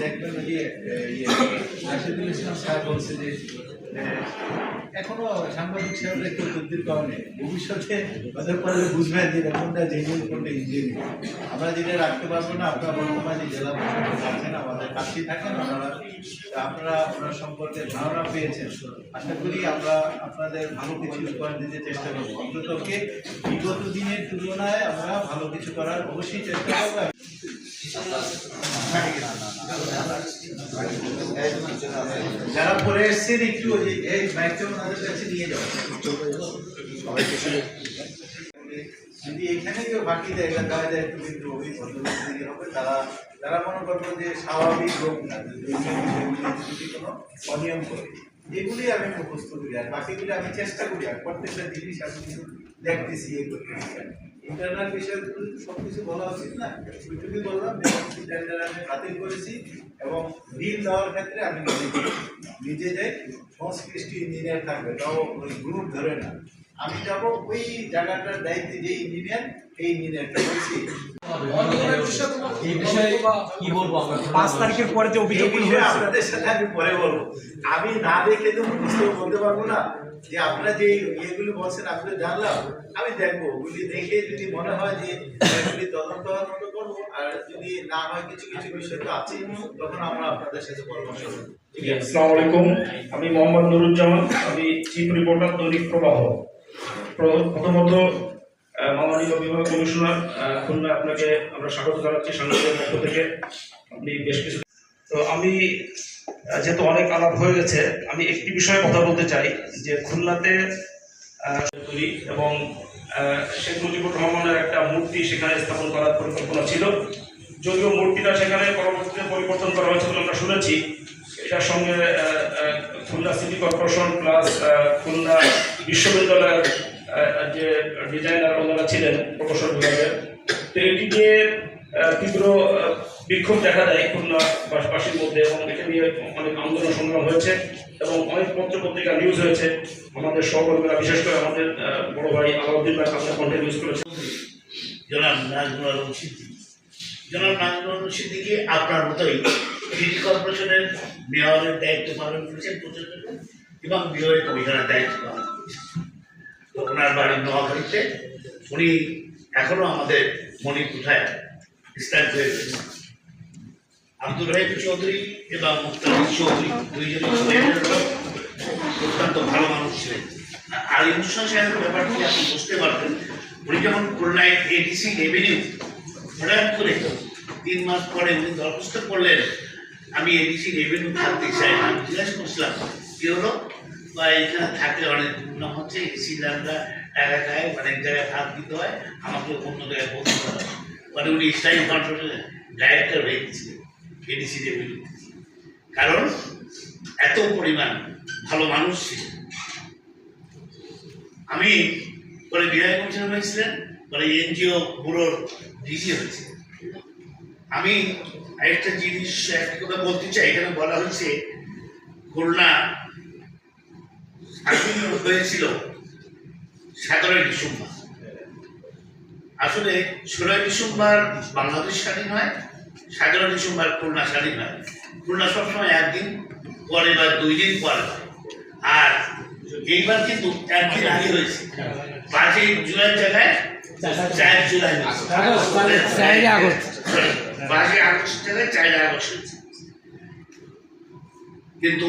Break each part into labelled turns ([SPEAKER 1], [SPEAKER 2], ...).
[SPEAKER 1] দেখবেন ইয়ে, এখনও সাংবাদিক কেউ কারণে ভবিষ্যতে পরে বুঝবেন যে কোনটা জেনুইন কোনটা ইঞ্জিনিয়ারিং আমরা যেটা রাখতে পারব না আপনারা বর্তমানে জেলা প্রশাসক আছেন আমাদের কাছেই থাকেন আপনারা আপনারা ওনার সম্পর্কে ধারণা পেয়েছেন। আশা করি আমরা আপনাদের ভালো কিছু উপহার দিতে চেষ্টা করব। অন্তত কি বিগত দিনের তুলনায় আমরা ভালো কিছু করার অবশ্যই চেষ্টা করব। যারা পরে এসছেন একটু এই কাছে নিয়ে যদি এখানে কেউ বাকি জায়গা দেওয়া যায় একটু কিন্তু হবে। তারা তারা মনে করব যে স্বাভাবিক লোক না যদি কোনো অনিয়ম করে। এগুলি আমি মুখস্থ করি আর বাকিগুলি আমি চেষ্টা করি আর প্রত্যেকটা জিনিস আমি দেখতেছি এ করতেছি ইন্টারনাল বিষয়গুলো সব কিছু বলা উচিত না। ওইটুকুই বললাম টেন্ডার আমি বাতিল করেছি এবং বিল দেওয়ার ক্ষেত্রে আমি নিজে। নিজে যাই সংশ্লিষ্ট ইঞ্জিনিয়ার থাকবে তাও ওই গ্রুপ ধরে না। আমি যাব ওই জায়গাটার দায়িত্বে যে ইঞ্জিনিয়ার এই ইঞ্জিনিয়ারটা বলছি।
[SPEAKER 2] এই বিষয়ে কি বলব
[SPEAKER 3] পাঁচ তারিখের পরে যে
[SPEAKER 1] বিষয়ে
[SPEAKER 3] হয়েছে।
[SPEAKER 1] আপনাদের সাথে আমি পরে বলব। আমি না দেখে তো মুখস্থ বলতে পারব না। যে আপনারা যে ইয়েগুলি বলছেন আপনি জানলাম। আমি দেখব, ওগুলি দেখে যদি মনে হয় যে এগুলি তদন্ত হওয়ার মতো করব, আর যদি না হয় কিছু কিছু বিষয় তো আছে, তখন আমরা আপনাদের সাথে পরামর্শ
[SPEAKER 4] আসসালামু আলাইকুম। আমি মোহাম্মদ নুরুজ্জামান, আমি চিফ রিপোর্টার দৈনিক প্রবাহ। প্র- প্রথমত মাননীয় বিভাগ কমিশনার খুলনা আপনাকে আমরা স্বাগত জানাচ্ছি সাংবাদিকের পক্ষ থেকে। আপনি বেশ কিছু তো আমি যেহেতু অনেক আলাপ হয়ে গেছে, আমি একটি বিষয়ে কথা বলতে চাই, যে খুলনাতে এবং শেখ মুজিবুর রহমানের একটা মূর্তি সেখানে স্থাপন করার পরিকল্পনা ছিল। যদিও মূর্তিটা সেখানে পরবর্তীতে পরিবর্তন করা হয়েছে বলে আমরা শুনেছি, এটার সঙ্গে Khulna city corporation plus Khulna বিশ্ববিদ্যালয়ের যে ডিজাইনার ওনারা ছিলেন প্রকৌশল বিভাগের, তো এটি নিয়ে তীব্র বিক্ষোভ দেখা দেয় খুলনা বাসবাসীর মধ্যে এবং এটা নিয়ে অনেক আন্দোলন সংগ্রাম হয়েছে এবং অনেক পত্র পত্রিকা নিউজ হয়েছে। আমাদের সহকর্মীরা, বিশেষ করে আমাদের বড় ভাই আলাউদ্দিন ভাই আপনার কণ্ঠে নিউজ করেছে
[SPEAKER 5] জনাব নাজমুল আলম সিদ্দিকী। জনাব নাজমুল আলম সিদ্দিকী আপনার মতোই সিটি কর্পোরেশনের মেয়রের দায়িত্ব পালন করেছেন প্রচণ্ড এবং বিভাগীয় কমিশনের দায়িত্ব পালন করেছেন। ওনার বাড়ি নোয়াখালীতে, উনি এখনও আমাদের মণিপুঠায় স্ট্যান্ড হয়ে রয়েছে আব্দুল রহিম চৌধুরী এবং চৌধুরী অত্যন্ত ভালো মানুষ ছিলেন। আর ইমোশন সাহেবের ব্যাপারটি আপনি বুঝতে পারবেন? উনি যখন খুলনায় এডিসি হঠাৎ করে তিন মাস পরে উনি দরখাস্ত করলেন, আমি এডিসি রেভিনিউ থাকতে চাই না জিজ্ঞাসা করছিলাম, কি হলো? বা এখানে থাকলে অনেক দুর্নাম হচ্ছে এসি ল্যান্ডরা টাকা খায় অনেক জায়গায় হাত দিতে হয় আমাকে অন্য জায়গায় বলতে হবে। মানে উনি স্টাইল কন্ট্রোলের ডাইরেক্টর হয়ে গেছিলেন। কারণ এত পরিমাণ ভালো মানুষ ছিল। আমি পরে বিধায়ক কমিশনার হয়েছিলেন, পরে এনজিও ব্যুরোর ডিজি হয়েছে আমি আরেকটা জিনিস একটা কথা বলতে চাই, এখানে বলা হয়েছে, খুলনা হয়েছিল সতেরোই ডিসেম্বর। আসলে ষোলোই ডিসেম্বর বাংলাদেশ স্বাধীন হয় সতেরোই ডিসেম্বর খুলনা স্বাধীন হয় খুলনা সবসময় একদিন পরে বা দুই দিন পরে আর এইবার কিন্তু একদিন আগে হয়েছে। পাঁচই জুলাই জায়গায় চার জুলাই
[SPEAKER 3] আগস্ট।
[SPEAKER 5] পাঁচই আগস্ট জায়গায় চার আগস্ট হয়েছে। কিন্তু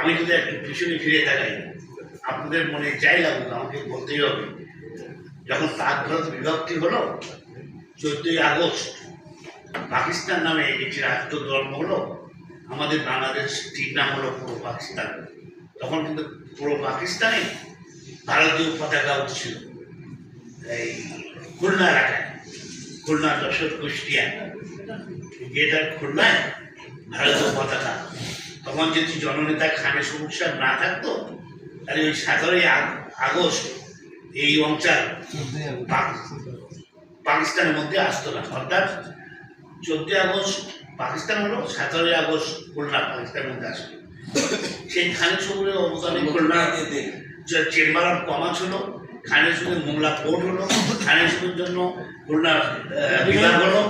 [SPEAKER 5] আমি যদি একটু পিছনে ফিরে তাকাই আপনাদের মনে যাই লাগুক আমাকে বলতেই হবে যখন পাক ভারত বিভক্তি হলো চোদ্দই আগস্ট পাকিস্তান নামে একটি রাষ্ট্র ধর্ম হলো আমাদের বাংলাদেশ ঠিক নাম হলো পুরো পাকিস্তান। তখন কিন্তু পুরো পাকিস্তানে ভারতীয় পতাকা উঠছিল। এই খুলনা এলাকায় খুলনা যশোর কুষ্টিয়া খুলনায় ভারতীয় পতাকা। তখন যদি জননেতা খানে সমস্যা না থাকতো তাহলে ওই সতেরোই আগ- আগস্ট এই অঞ্চল পাক- পাকিস্তানের মধ্যে আসতো না। অর্থাৎ চোদ্দই আগস্ট পাকিস্তান হলো সতেরোই আগস্ট খুলনা পাকিস্তানের মধ্যে আসবে। সেই খানে সবুরের অবদানে খুলনা চেম্বার অফ কমার্স হলো খানের সুদের মোংলা কোর্ট হলো খানের সুদের জন্য খুলনা আহ, বিভাগ হলো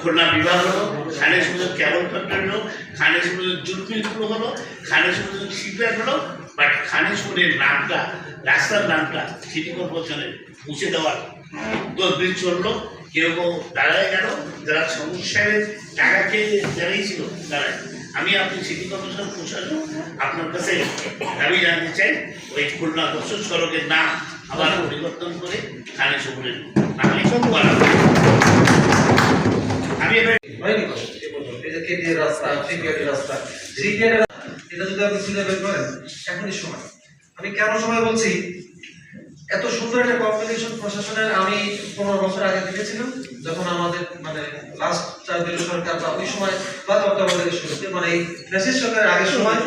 [SPEAKER 5] খুলনা বিভাগ হলো খানের সুদের কেবল ফ্যাক্টরি হলো খানের সুদের জুলপিলগুলো হলো খানের সুদের শিপয়ার্ড হলো বাট খানের সুদের নামটা রাস্তার নামটা সিটি কর্পোরেশনে মুছে দেওয়ার তদবির চলল। কেউ দাঁড়ায় গেল যারা সমস্যায় টাকা খেয়ে যারাই ছিল দাঁড়ায়। আমি আপনি সিটি প্রশাসন আপনার কাছে দাবি জানতে চাই, ওই খুলনা সড়কের আবার পরিবর্তন করে খানে করা আমি এবার
[SPEAKER 6] রাস্তা এটা বের করেন সময়। আমি কেন সময় বলছি? এত সুন্দর একটা কম্বিনেশন প্রশাসনের আমি পনেরো বছর আগে দেখেছিলাম, যখন আমাদের মানে লাস্ট চার দিন সরকার বা ওই সময় বা তত্ত্বাবধায়কের শুরুতে মানে এই মেসেজ সরকারের আগের সময়,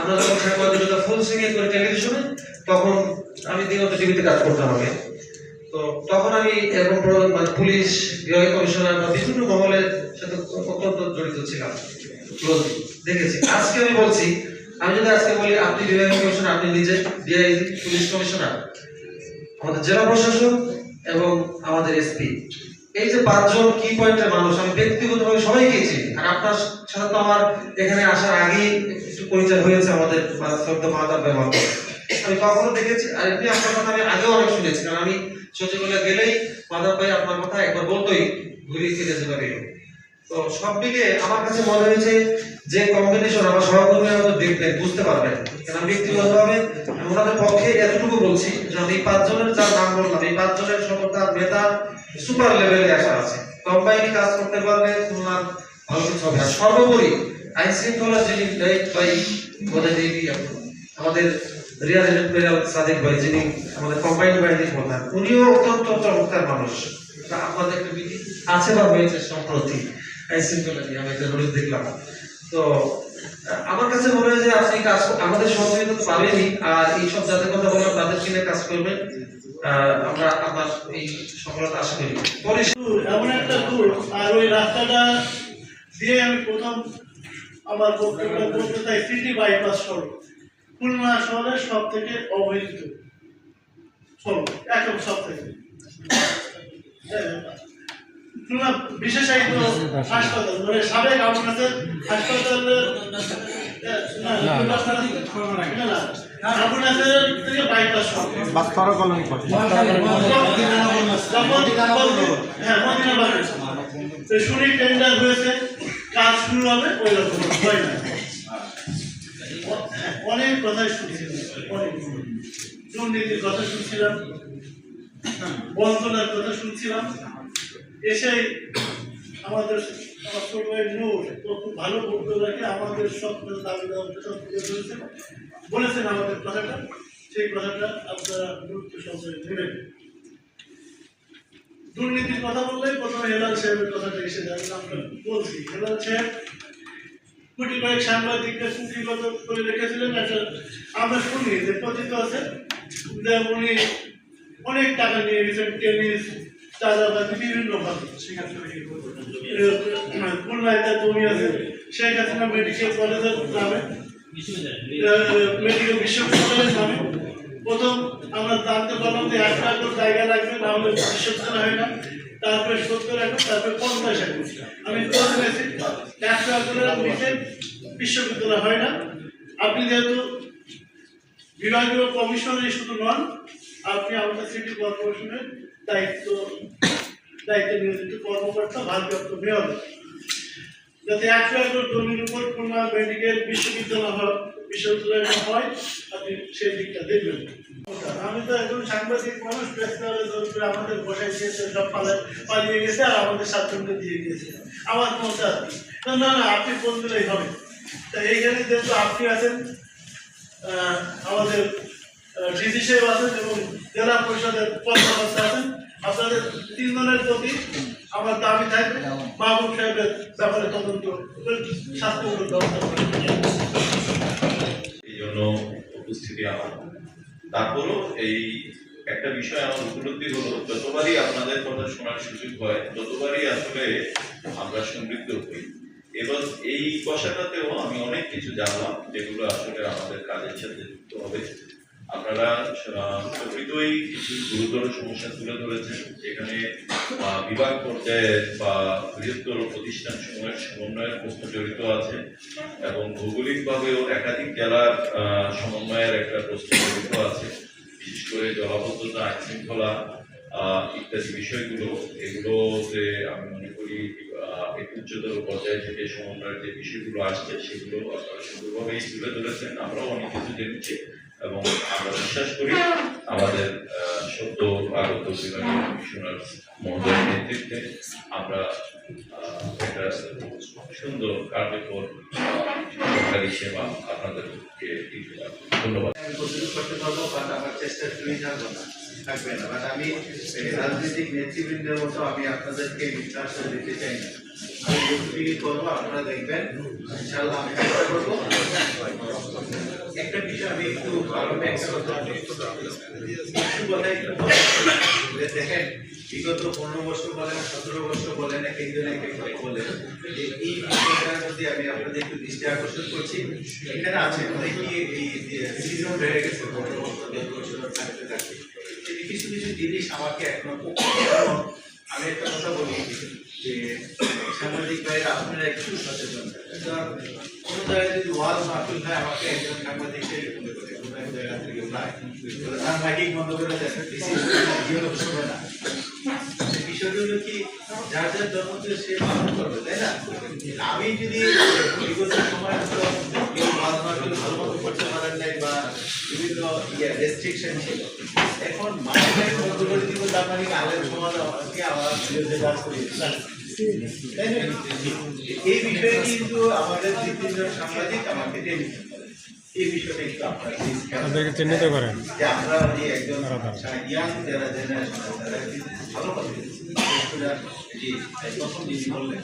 [SPEAKER 6] আমরা যখন সাংবাদিকতা ফুল সিঙ্গে করে টেলিভিশনে তখন আমি দিগন্ত টিভিতে কাজ করতাম আগে। তো তখন আমি এবং মানে পুলিশ বিভাগ কমিশনার বা বিভিন্ন মহলের সাথে অত্যন্ত জড়িত ছিলাম। দেখেছি। আজকে আমি বলছি, আমি যদি আজকে বলি, আপনি বিভাগ কমিশনার, আপনি নিজে ডিআইজি পুলিশ কমিশনার আমাদের জেলা প্রশাসক এবং আমাদের এসপি এই যে পাঁচজন কি পয়েন্টের মানুষ, আমি ব্যক্তিগতভাবে সবাইকে চিনি। আর আপনার সাথে তো আমার এখানে আসার আগেই একটু পরিচয় হয়েছে আমাদের শ্রদ্ধা মাতার ব্যবহার আমি কখনো দেখেছি, আর এমনি আপনার কথা আমি আগেও অনেক শুনেছি, কারণ আমি সচিবালয় গেলেই মাধব ভাই আপনার কথা একবার বলতোই ঘুরিয়ে ফিরে যেতে তো সব মিলিয়ে আমার কাছে মনে হয়েছে যে কম্বিনেশন আমার সহকর্মীরা হয়তো দেখবেন বুঝতে পারবেন। কারণ ব্যক্তিগতভাবে ওনাদের পক্ষে এতটুকু বলছি যে আমি পাঁচজনের যার নাম বললাম, এই পাঁচজনের সকলটা নেতা সুপার লেভেলে আসা আছে। কম্বাইনি কাজ করতে পারলে খুলনার ভালো কিছু হবে আর সর্বোপরি আইন শৃঙ্খলা যিনি দায়িত্ব ভাই বোধহয় এই আমাদের রিয়াজ এডমিরাল সাদিক ভাই, যিনি আমাদের কম্বাইন বাহিনীর প্রধান, উনিও অত্যন্ত চমৎকার মানুষ। আমাদের একটা বিধি আছে বা হয়েছে সম্প্রতি? আইন শৃঙ্খলা নিয়ে, আমি একটা দেখলাম। তো আমার কাছে মনে হয় যে আপনি কাজ আমাদের সহযোগিতা তো পাবেনই, আর এইসব যাদের কথা বললাম, তাদের কিনে কাজ করবেন। আমরা আমার এই সফলতা আশা করি। পরে
[SPEAKER 7] এমন একটা দূর আর ওই রাস্তাটা দিয়ে আমি প্রথম আমার বক্তব্য চাই সিটি বাইপাস সড়ক। খুলনা শহরের সব থেকে অবহেলিত সড়ক একদম সব থেকে বিশেষায়িত হাসপাতাল মানে সাবেক হাসপাতালের হ্যাঁ, হ্যাঁ, শুনি টেন্ডার হয়েছে কাজ শুরু হবে ওই রকম। হয় না। হ্যাঁ, অনেক কথাই শুনছিলাম অনেক। দুর্নীতির কথা শুনছিলাম বঞ্চনার কথা শুনছিলাম। এসেই আমাদের নূর খুব ভালো বলতে রাখে আমাদের সব দাবি দেওয়া বলেছেন আমাদের কথাটা। সেই কথাটা আপনারা গুরুত্ব সহকারে নেবেন। দুর্নীতির কথা বললেই প্রথমে হেলাল সাহেবের কথাটা এসে যাবে আমরা বলছি। হেলাল সাহেব কোটি কয়েক সাংবাদিকরা কুকিগত করে রেখেছিলেন। একটা আমরা শুনি যে কথিত আছে। যে উনি অনেক টাকা নিয়ে গেছেন, টেনিস চাঁদাবাজি বিভিন্ন ভাবে খুলনায় তার জমি আছে। শেখ হাসিনা মেডিকেল কলেজের নামে। মেডিকেল বিশ্ববিদ্যালয়ের নামে। প্রথম আমরা জানতে পারলাম যে এক জায়গা লাগবে না হলে বিশ্ববিদ্যালয় হয় না। তারপরে সত্তর একর তারপরে পঞ্চাশ একর। আমি করে নিয়েছি একশো একরের নিচে বিশ্ববিদ্যালয় হয় না। আপনি যেহেতু বিভাগীয় কমিশনারই শুধু নন আপনি আমাদের সিটি কর্পোরেশনের দায়িত্ব, দায়িত্বে নিয়োজিত কর্মকর্তা, ভারপ্রাপ্ত মেয়র। যাতে একশো একর জমির উপর খুলনা মেডিকেল বিশ্ববিদ্যালয় হয় বিশ্ববিদ্যালয় হয়, আপনি সেই দিকটা দেখবেন। আমি তো একজন সাংবাদিক মানুষ ক্লাবে ধরে আমাদের বসাই দিয়েছে, সব পালে পালিয়ে গেছে আর আমাদের সাতজনকে দিয়ে গিয়েছে আমার কোনো চাপ না না না, আপনি ফোন দিলেই হবে। তা এইখানে যেহেতু আপনি আছেন আমাদের ডিসি সাহেব আছেন এবং জেলা পরিষদের আছেন। আপনাদের তিনজনের প্রতি আমার দাবি থাকবে। সাহেবের ব্যাপারে তদন্ত ব্যবস্থা
[SPEAKER 8] এই জন্য উপস্থিতি আমার। তারপরও এই একটা বিষয় আমার উপলব্ধি হলো, যতবারই আপনাদের কথা শোনার সুযোগ হয়, ততবারই আসলে আমরা সমৃদ্ধ হই। এবং এই বসাটাতেও আমি অনেক কিছু জানলাম, যেগুলো আসলে আমাদের কাজের সাথে যুক্ত হবে। আপনারা প্রকৃতই কিছু গুরুতর সমস্যা তুলে ধরেছেন। যেখানে বিভাগ পর্যায়ে বা বৃহত্তর প্রতিষ্ঠান সমূহের সমন্বয়ের প্রশ্ন জড়িত আছে এবং ভৌগোলিকভাবেও একাধিক জেলার সমন্বয়ের একটা প্রশ্ন জড়িত আছে। বিশেষ করে জলাবদ্ধতা আইন শৃঙ্খলা ইত্যাদি বিষয়গুলো, এগুলোতে আমি মনে করি উচ্চতর পর্যায়ে থেকে সমন্বয়ের যে বিষয়গুলো আসছে, সেগুলো আপনারা সুন্দরভাবেই তুলে ধরেছেন। আমরাও অনেক কিছু জেনেছি। এবং আমরা বিশ্বাস করি আমাদের সত্য আগত কমিশনার মহোদয়ের নেতৃত্বে আমরা একটা সুন্দর কার্যকর সরকারি সেবা আপনাদেরকে ধন্যবাদ।
[SPEAKER 1] চেষ্টা শুরুই থাকব না। থাকবে না বাট আমি রাজনৈতিক নেতৃবৃন্দের মতো আমি আপনাদেরকে বিশ্বাস দিতে চাই না আমি আমি পনেরো বছর সতেরো বছর বলেন বলেন যে এই আমি আপনাদের একটু দৃষ্টি আকর্ষণ করছি এখানে আছে অনেকেই বেড়ে গেছে পনেরো বছর থাকতে থাকতে কিছু কিছু জিনিস আমাকে এখনও আমি একটা কথা বলি যে সাংবাদিক ভাইরা আপনারা একটু সচেতন। কোনো জায়গায় যদি ওয়াল মাহফিল হয়, আমাকে একজন সাংবাদিক করে কোনো জায়গা থেকে তার মাইকিং বন্ধ করে দেখেন না। হলো কি যার যার জন্মদিন সে পালন করবে, তাই না? আমি যদি বিগত সময় কেউ মারপিল ভালো করতে পারেন নাই বা বিভিন্ন ইয়ে রেস্ট্রিকশন ছিল, এখন মাছের বন্ধ করে দিব তার মানে কি আগের সমাজ বিরুদ্ধে কাজ করিয়ে তাই না? এই বিষয়ে কিন্তু আমাদের তিনজন সাংবাদিক আমাকে করে এই বিষয়টা একটু আপনারা
[SPEAKER 3] তাদেরকে চিহ্নিত করেন।
[SPEAKER 1] যে আমরা যে একজন ইয়াং যারা জেনারেশন তারা ভালো কথা বলেছে। বিশেষ করে জি প্রথম যিনি বললেন